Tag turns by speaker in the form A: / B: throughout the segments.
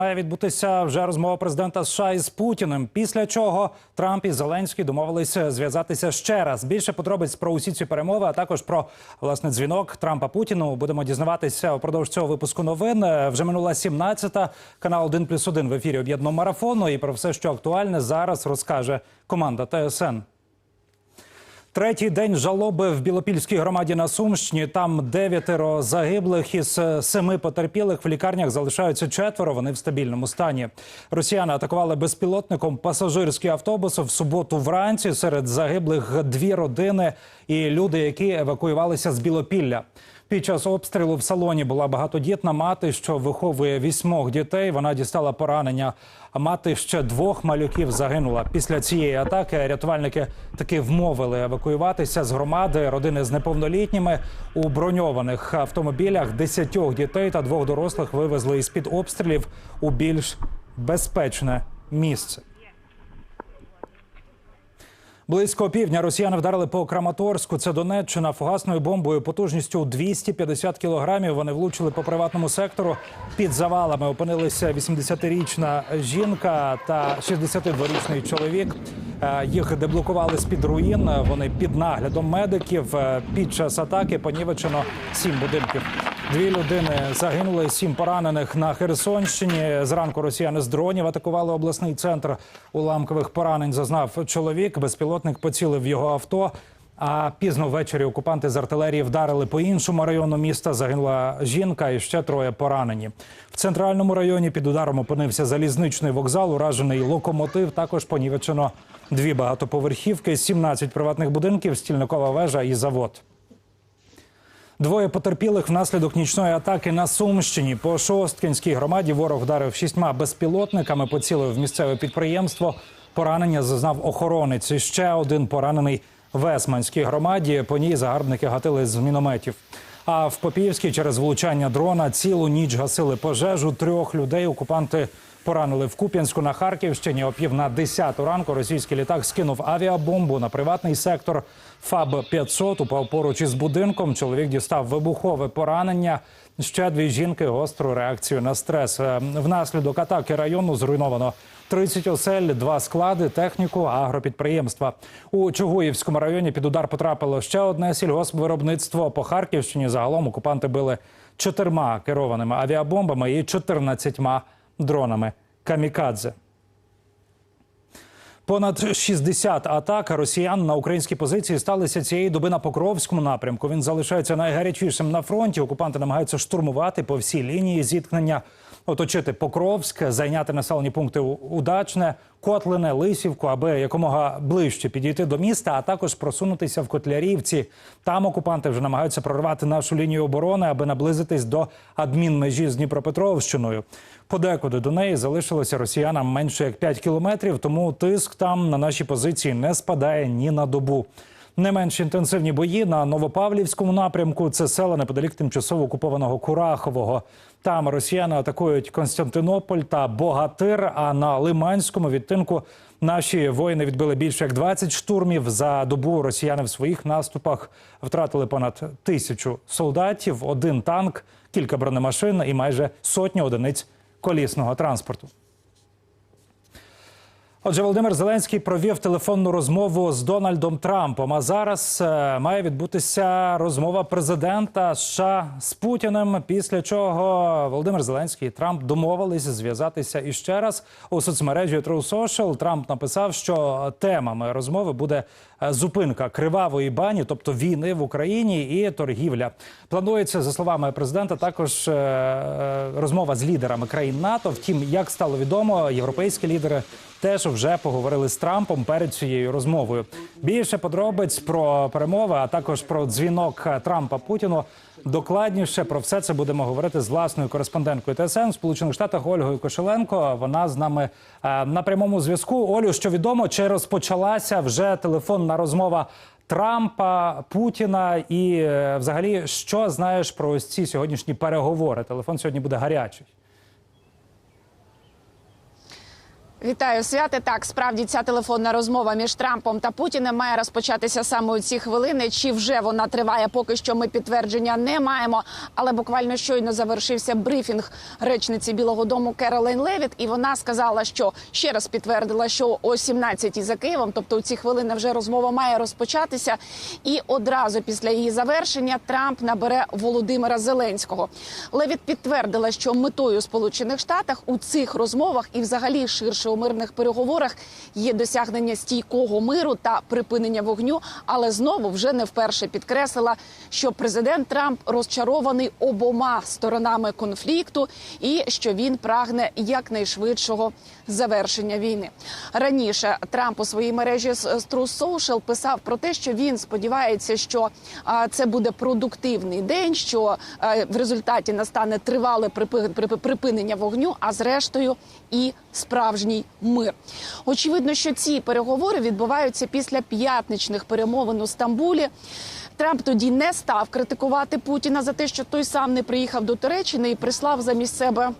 A: Має відбутися вже розмова президента США із Путіним. Після чого Трамп і Зеленський домовилися зв'язатися ще раз. Більше подробиць про усі ці перемови, а також про власне дзвінок Трампа Путіну. Будемо дізнаватися упродовж цього випуску новин. Е, Вже минула 17-та, канал 1 плюс 1 в ефірі об'єднаного марафону. І про все, що актуальне, зараз розкаже команда ТСН. Третій день жалоби в Білопільській громаді на Сумщині. Там дев'ятеро загиблих із семи потерпілих в лікарнях залишаються четверо. Вони в стабільному стані. Росіяни атакували безпілотником пасажирський автобус в суботу вранці. Серед загиблих дві родини і люди, які евакуювалися з Білопілля. Під час обстрілу в салоні була багатодітна мати, що виховує вісьмох дітей. Вона дістала поранення. А мати ще двох малюків загинула. Після цієї атаки рятувальники таки вмовили евакуюватися з громади родини з неповнолітніми у броньованих автомобілях. Десятьох дітей та двох дорослих вивезли із під обстрілів у більш безпечне місце. Близько півдня росіяни вдарили по Краматорську. Це Донеччина фугасною бомбою потужністю 250 кілограмів. Вони влучили по приватному сектору. Під завалами опинилися 80-річна жінка та 62-річний чоловік. Е, Їх деблокували з під руїн. Вони під наглядом медиків. Е, Під час атаки понівечено сім будинків. Дві людини загинули, сім поранених на Херсонщині. Зранку росіяни з дронів атакували обласний центр. Уламкових поранень зазнав чоловік. Безпілотник поцілив його авто. А пізно ввечері окупанти з артилерії вдарили по іншому району міста. Загинула жінка і ще троє поранені. В центральному районі під ударом опинився залізничний вокзал. Уражений локомотив. Також понівечено дві багатоповерхівки, 17 приватних будинків, стільникова вежа і завод. Двоє потерпілих внаслідок нічної атаки на Сумщині. По Шосткінській громаді ворог вдарив шістьма безпілотниками, поцілив місцеве підприємство. Поранення зазнав охоронець. Ще один поранений в Есманській громаді. По ній загарбники гатили з мінометів. А в Попівській через влучання дрона цілу ніч гасили пожежу. Трьох людей окупанти поранили в Куп'янську на Харківщині. О пів на 10 ранку російський літак скинув авіабомбу на приватний сектор. ФАБ 500 упав поруч із будинком. Чоловік дістав вибухове поранення. Ще дві жінки гостру реакцію на стрес. Е, Внаслідок атаки району зруйновано 30 осель, два склади, техніку, агропідприємства. У Чугуївському районі під удар потрапило ще одне сільгоспвиробництво. По Харківщині загалом окупанти били чотирма керованими авіабомбами і 14 дронами камікадзе. Понад 60 атак росіян на українські позиції сталися цієї доби на Покровському напрямку. Він залишається найгарячішим на фронті. Окупанти намагаються штурмувати по всій лінії зіткнення, оточити Покровськ, зайняти населені пункти Удачне, Котлине, Лисівку, аби якомога ближче підійти до міста, а також просунутися в Котлярівці. Там окупанти вже намагаються прорвати нашу лінію оборони, аби наблизитись до адмінмежі з Дніпропетровщиною. Подекуди до неї залишилося росіянам менше як 5 кілометрів, тому тиск там на наші позиції не спадає ні на добу. Не менш інтенсивні бої на Новопавлівському напрямку. Це села неподалік тимчасово окупованого Курахового. Там росіяни атакують Константинополь та Богатир. А на Лиманському відтинку наші воїни відбили більше як 20 штурмів. За добу росіяни в своїх наступах втратили понад тисячу солдатів, один танк, кілька бронемашин і майже сотню одиниць колісного транспорту. Отже, Володимир Зеленський провів телефонну розмову з Дональдом Трампом. А зараз е, має відбутися розмова президента США з Путіним. Після чого Володимир Зеленський і Трамп домовились зв'язатися іще раз у соцмережі True Social. Трамп написав, що темами розмови буде е, зупинка кривавої бані, тобто війни в Україні і торгівля. Планується за словами президента також е, розмова з лідерами країн НАТО. Втім, як стало відомо, європейські лідери теж вже поговорили з Трампом перед цією розмовою. Більше подробиць про перемови, а також про дзвінок Трампа Путіну. Докладніше про все це будемо говорити з власною кореспонденткою ТСН Сполучених Штатах Ольгою Кошеленко. Вона з нами е, на прямому зв'язку. Олю, що відомо, чи розпочалася вже телефонна розмова Трампа, Путіна, і е, взагалі, що знаєш про ось ці сьогоднішні переговори? Телефон сьогодні буде гарячий.
B: Вітаю святе. Так, справді ця телефонна розмова між Трампом та Путіним має розпочатися саме у ці хвилини. Чи вже вона триває? Поки що ми підтвердження не маємо. Але буквально щойно завершився брифінг речниці Білого Дому Керолайн Левіт, і вона сказала, що ще раз підтвердила, що о 17-й за Києвом, тобто у ці хвилини вже розмова має розпочатися. І одразу після її завершення Трамп набере Володимира Зеленського. Левіт підтвердила, що метою Сполучених Штатів у цих розмовах і взагалі ширше у мирних переговорах є досягнення стійкого миру та припинення вогню. Але знову вже не вперше підкреслила, що президент Трамп розчарований обома сторонами конфлікту і що він прагне якнайшвидшого завершення війни. Раніше Трамп у своїй мережі з- Social писав про те, що він сподівається, що це буде продуктивний день, що е, в результаті настане тривале припи- припи- припинення вогню, а зрештою і справжній мир. Очевидно, що ці переговори відбуваються після п'ятничних перемовин у Стамбулі. Трамп тоді не став критикувати Путіна за те, що той сам не приїхав до Туреччини і прислав замість себе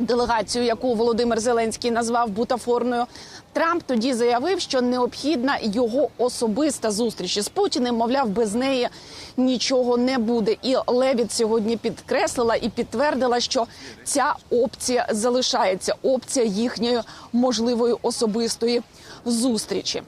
B: делегацію, яку Володимир Зеленський назвав бутафорною. Трамп тоді заявив, що необхідна його особиста зустріч із Путіним. Мовляв, без неї нічого не буде. І Левіт сьогодні підкреслила і підтвердила, що ця опція залишається опція їхньої можливої особистої зустрічі.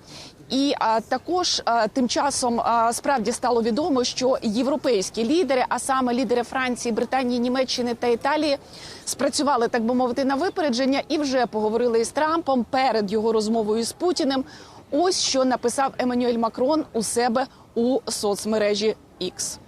B: І а, також а, тим часом а, справді стало відомо, що європейські лідери, а саме лідери Франції, Британії, Німеччини та Італії, спрацювали так би мовити на випередження і вже поговорили із Трампом перед його розмовою з Путіним. Ось що написав Еммануель Макрон у себе у соцмережі X.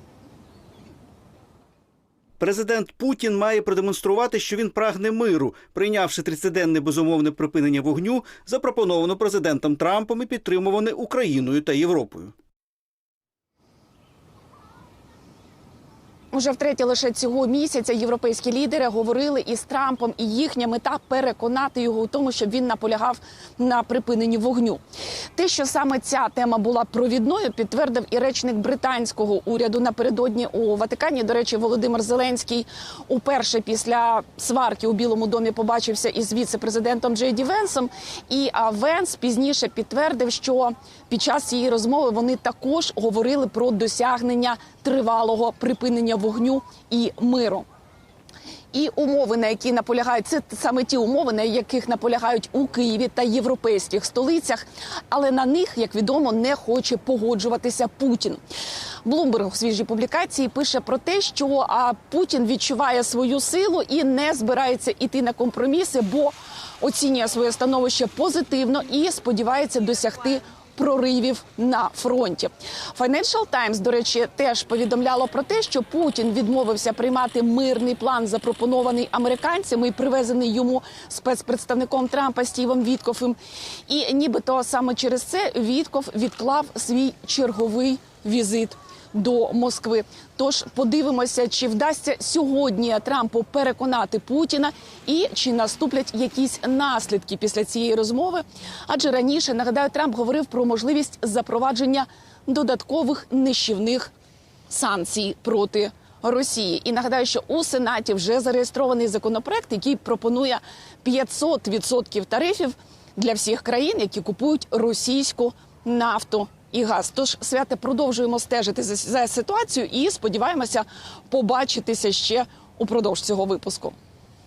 C: Президент Путін має продемонструвати, що він прагне миру, прийнявши 30-денне безумовне припинення вогню, запропоновано президентом Трампом і підтримуване Україною та Європою.
B: Уже втретє лише цього місяця європейські лідери говорили із Трампом, і їхня мета переконати його у тому, щоб він наполягав на припиненні вогню. Те, що саме ця тема була провідною, підтвердив і речник британського уряду напередодні у Ватикані. До речі, Володимир Зеленський уперше після сварки у Білому домі побачився із віце-президентом Джей Венсом. І Венс пізніше підтвердив, що під час цієї розмови вони також говорили про досягнення тривалого припинення вогню і миру. І умови, на які наполягають, це саме ті умови, на яких наполягають у Києві та європейських столицях, але на них, як відомо, не хоче погоджуватися Путін. Блумберг у свіжій публікації пише про те, що а, Путін відчуває свою силу і не збирається іти на компроміси, бо оцінює своє становище позитивно і сподівається досягти проривів на фронті. Financial Times, до речі, теж повідомляло про те, що Путін відмовився приймати мирний план, запропонований американцями і привезений йому спецпредставником Трампа Стівом Віткофом. І нібито саме через це Вітков відклав свій черговий візит. До Москви, тож подивимося, чи вдасться сьогодні Трампу переконати Путіна, і чи наступлять якісь наслідки після цієї розмови. Адже раніше нагадаю, Трамп говорив про можливість запровадження додаткових нищівних санкцій проти Росії. І нагадаю, що у Сенаті вже зареєстрований законопроект, який пропонує 500% тарифів для всіх країн, які купують російську нафту. І газ, тож святе продовжуємо стежити за, за ситуацією і сподіваємося побачитися ще упродовж цього випуску.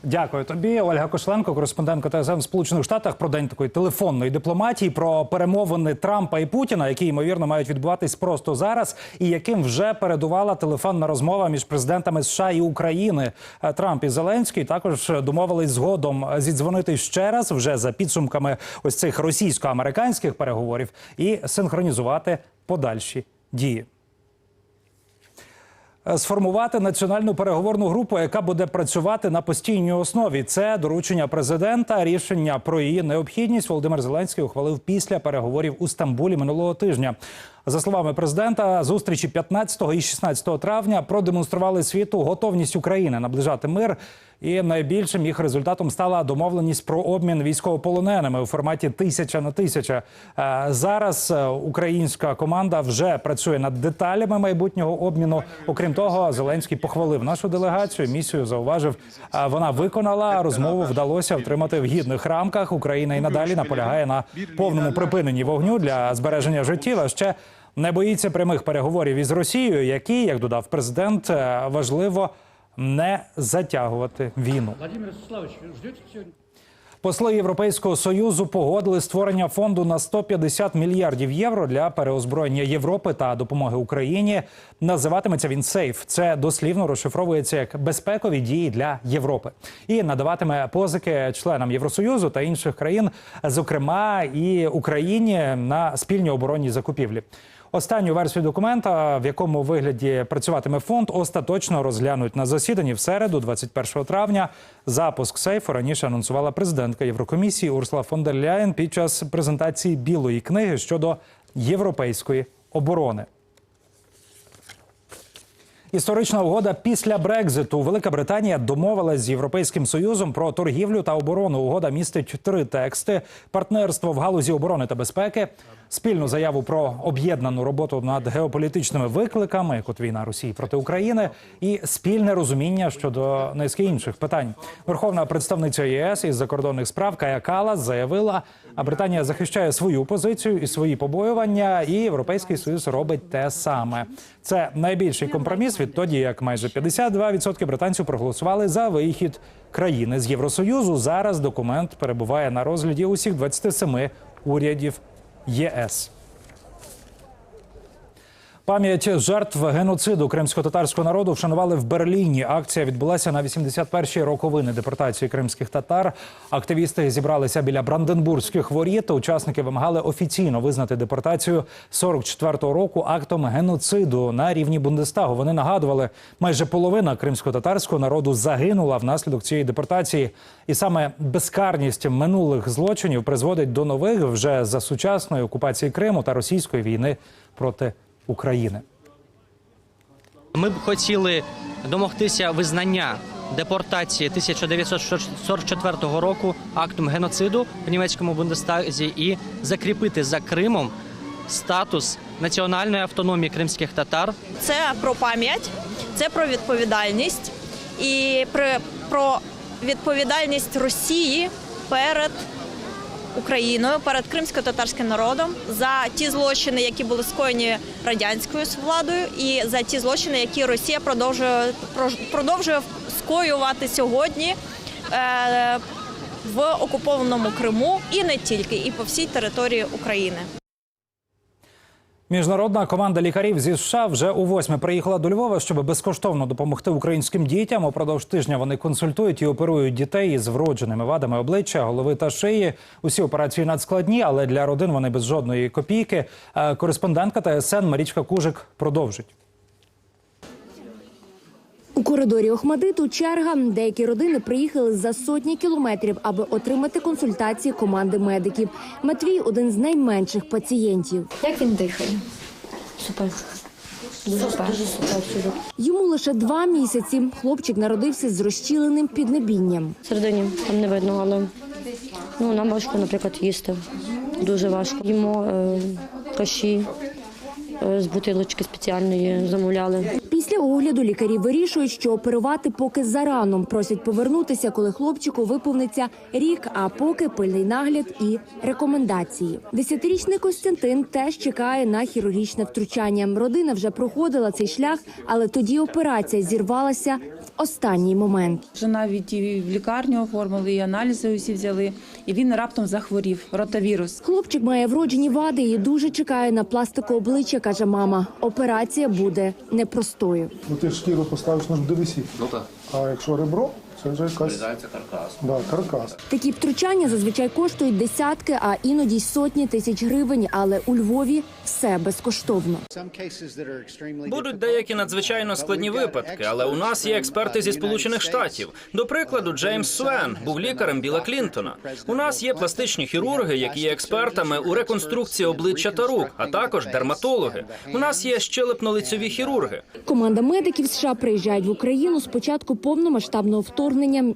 A: Дякую тобі, Ольга Кошленко, кореспондентка ТСН в Сполучених Штатах про день такої телефонної дипломатії, про перемовини Трампа і Путіна, які ймовірно мають відбуватись просто зараз, і яким вже передувала телефонна розмова між президентами США і України. Е, Трамп і Зеленський також домовились згодом зідзвонити ще раз вже за підсумками ось цих російсько-американських переговорів і синхронізувати подальші дії. Сформувати національну переговорну групу, яка буде працювати на постійній основі. Це доручення президента. Рішення про її необхідність Володимир Зеленський ухвалив після переговорів у Стамбулі минулого тижня. За словами президента, зустрічі 15 і 16 травня продемонстрували світу готовність України наближати мир. І найбільшим їх результатом стала домовленість про обмін військовополоненими у форматі тисяча на тисяча. Е, Зараз е, українська команда вже працює над деталями майбутнього обміну. Окрім того, Зеленський похвалив нашу делегацію. Місію зауважив, е, вона виконала розмову. Вдалося втримати в гідних рамках. Україна і надалі наполягає на повному припиненні вогню для збереження життів. А ще не боїться прямих переговорів із Росією, які, як додав президент, е, важливо не затягувати війну.
D: Владимир Ростиславович, ждете сегодня?
A: Посли Європейського союзу погодили створення фонду на 150 мільярдів євро для переозброєння Європи та допомоги Україні. Називатиметься він «Сейф». Це дослівно розшифровується як безпекові дії для Європи і надаватиме позики членам Євросоюзу та інших країн, зокрема і Україні на спільні оборонні закупівлі. Останню версію документа, в якому вигляді працюватиме фонд, остаточно розглянуть на засіданні в середу, 21 травня. Запуск сейфу раніше анонсувала президентка Єврокомісії Урсула фон дер Ляєн під час презентації білої книги щодо європейської оборони. Історична угода після Брекзиту. Велика Британія домовилась з Європейським Союзом про торгівлю та оборону. Угода містить три тексти: партнерство в галузі оборони та безпеки, спільну заяву про об'єднану роботу над геополітичними викликами, як от війна Росії проти України, і спільне розуміння щодо низки інших питань. Верховна представниця ЄС із закордонних справ Кая Калас заявила, а Британія захищає свою позицію і свої побоювання, і Європейський Союз робить те саме. Це найбільший компроміс відтоді, як майже 52% британців проголосували за вихід країни з Євросоюзу. Зараз документ перебуває на розгляді усіх 27 урядів ЄС. Пам'ять жертв геноциду кримсько-татарського народу вшанували в Берліні. Акція відбулася на 81-й роковини депортації кримських татар. Активісти зібралися біля Бранденбурзьких воріт. Учасники вимагали офіційно визнати депортацію 44-го року актом геноциду на рівні Бундестагу. Вони нагадували, майже половина кримсько-татарського народу загинула внаслідок цієї депортації, і саме безкарність минулих злочинів призводить до нових вже за сучасної окупації Криму та російської війни проти України.
E: Ми б хотіли домогтися визнання депортації 1944 року актом геноциду в німецькому Бундестазі і закріпити за Кримом статус національної автономії кримських татар
F: Це про пам'ять, це про відповідальність і при- про відповідальність Росії перед Україною, перед кримсько-татарським народом за ті злочини, які були скоєні радянською владою, і за ті злочини, які Росія продовжує продовжує скоювати сьогодні. е, В окупованому Криму і не тільки, і по всій території України.
A: Міжнародна команда лікарів зі США вже у восьме приїхала до Львова, щоб безкоштовно допомогти українським дітям. Упродовж тижня вони консультують і оперують дітей із вродженими вадами обличчя, голови та шиї. Усі операції надскладні, але для родин вони без жодної копійки. Кореспондентка Кореспондентка ТСН Марічка Кужик продовжить.
G: У коридорі Охмадиту черга. Деякі родини приїхали за сотні кілометрів, аби отримати консультації команди медиків. Матвій один з найменших пацієнтів.
H: Як він дихає? Супер. Дуже супер. Дуже супер.
G: Йому лише два місяці. Хлопчик народився з розчіленим піднебінням.
H: Всередині там не видно, але ну, нам важко, наприклад, їсти. Дуже важко. Їмо е, каші з бутилочки спеціальної замовляли.
G: Після огляду лікарі вирішують, що оперувати поки зарано. Просять повернутися, коли хлопчику виповниться рік, а поки пильний нагляд і рекомендації. Десятирічний Костянтин теж чекає на хірургічне втручання. Родина вже проходила цей шлях, але тоді операція зірвалася останній момент.
I: Вже навіть і в лікарню оформили, і аналізи усі взяли, і він раптом захворів ротавірус.
G: Хлопчик має вроджені вади і дуже чекає на пластику обличчя, каже мама. Операція буде непростою.
J: Ну ти ж шкіру поставиш, на ж. Ну так. А якщо ребро, Це вже якась... каркас. Да, каркас.
G: Такі втручання зазвичай коштують десятки, а іноді й сотні тисяч гривень. Але у Львові все безкоштовно.
K: Будуть деякі надзвичайно складні випадки, але у нас є експерти зі сполучених штатів. До прикладу, Джеймс Суен був лікарем Біла Клінтона. У нас є пластичні хірурги, які є експертами у реконструкції обличчя та рук, а також дерматологи. У нас є щелепно-лицьові хірурги.
G: Команда медиків США приїжджають в Україну з початку повномасштабного вторгнення,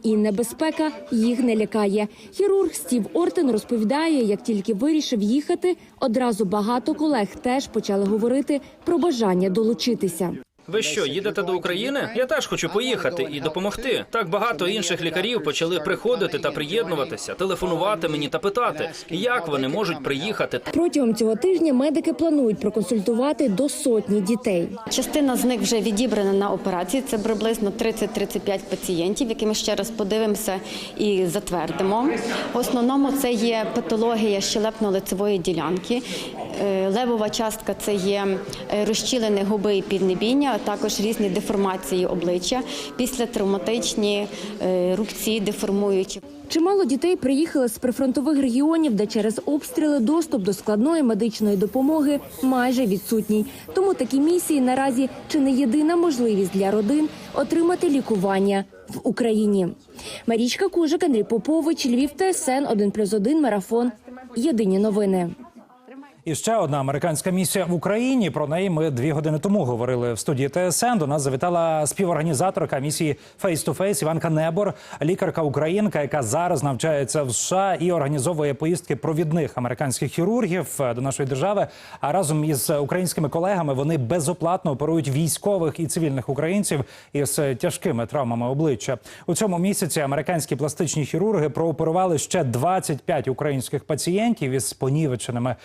G: і небезпека їх не лякає. Хірург Стів Ортен розповідає, як тільки вирішив їхати, одразу багато колег теж почали говорити про бажання долучитися.
K: Ви що, їдете до України? Я теж хочу поїхати і допомогти. Так багато інших лікарів почали приходити та приєднуватися, телефонувати мені та питати, як вони можуть приїхати.
G: Протягом цього тижня медики планують проконсультувати до сотні дітей.
L: Частина з них вже відібрана на операції. Це приблизно 30-35 пацієнтів, які ми ще раз подивимося і затвердимо. В основному це є патологія щелепно-лицевої ділянки. Е, Левова частка це є е, розчілене губи і піднебіння, а також різні деформації обличчя, післятравматичні е, рубці, деформуючі.
G: Чимало дітей приїхали з прифронтових регіонів, де через обстріли доступ до складної медичної допомоги майже відсутній. Тому такі місії наразі чи не єдина можливість для родин отримати лікування в Україні. Марічка Кужик, Андрій Попович, Львів, ТСН 1+,1, Марафон. Єдині новини.
A: І ще одна американська місія в Україні. Про неї ми дві години тому говорили в студії ТСН. До нас завітала співорганізаторка місії Face to Face Іванка Небор, лікарка українка, яка зараз навчається в США і організовує поїздки провідних американських хірургів е, до нашої держави. А разом із українськими колегами вони безоплатно оперують військових і цивільних українців із тяжкими травмами обличчя. У цьому місяці американські пластичні хірурги прооперували ще 25 українських пацієнтів із понівеченими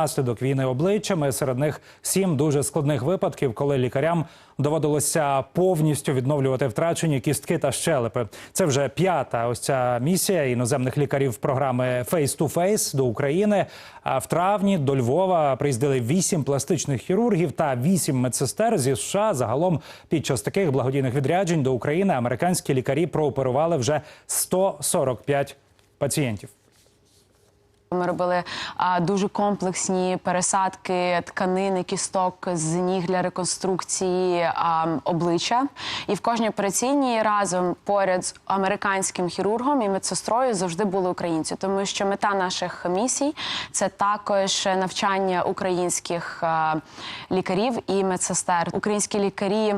A: внаслідок війни обличчями. Серед них сім дуже складних випадків, коли лікарям доводилося повністю відновлювати втрачені кістки та щелепи. Це вже п'ята ось ця місія іноземних лікарів програми Face to Face до України. А в травні до Львова приїздили вісім пластичних хірургів та вісім медсестер зі США. Загалом під час таких благодійних відряджень до України американські лікарі прооперували вже 145 пацієнтів.
M: Ми робили а, дуже комплексні пересадки тканини, кісток з ніг для реконструкції а, обличчя. І в кожній операційній разом поряд з американським хірургом і медсестрою завжди були українці, тому що мета наших місій це також навчання українських а, лікарів і медсестер. Українські лікарі.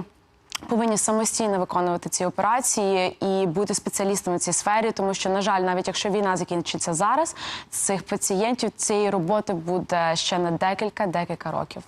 M: Повинні самостійно виконувати ці операції і бути спеціалістами в цій сфері, тому що, на жаль, навіть якщо війна закінчиться зараз, цих пацієнтів цієї роботи буде ще на декілька декілька років.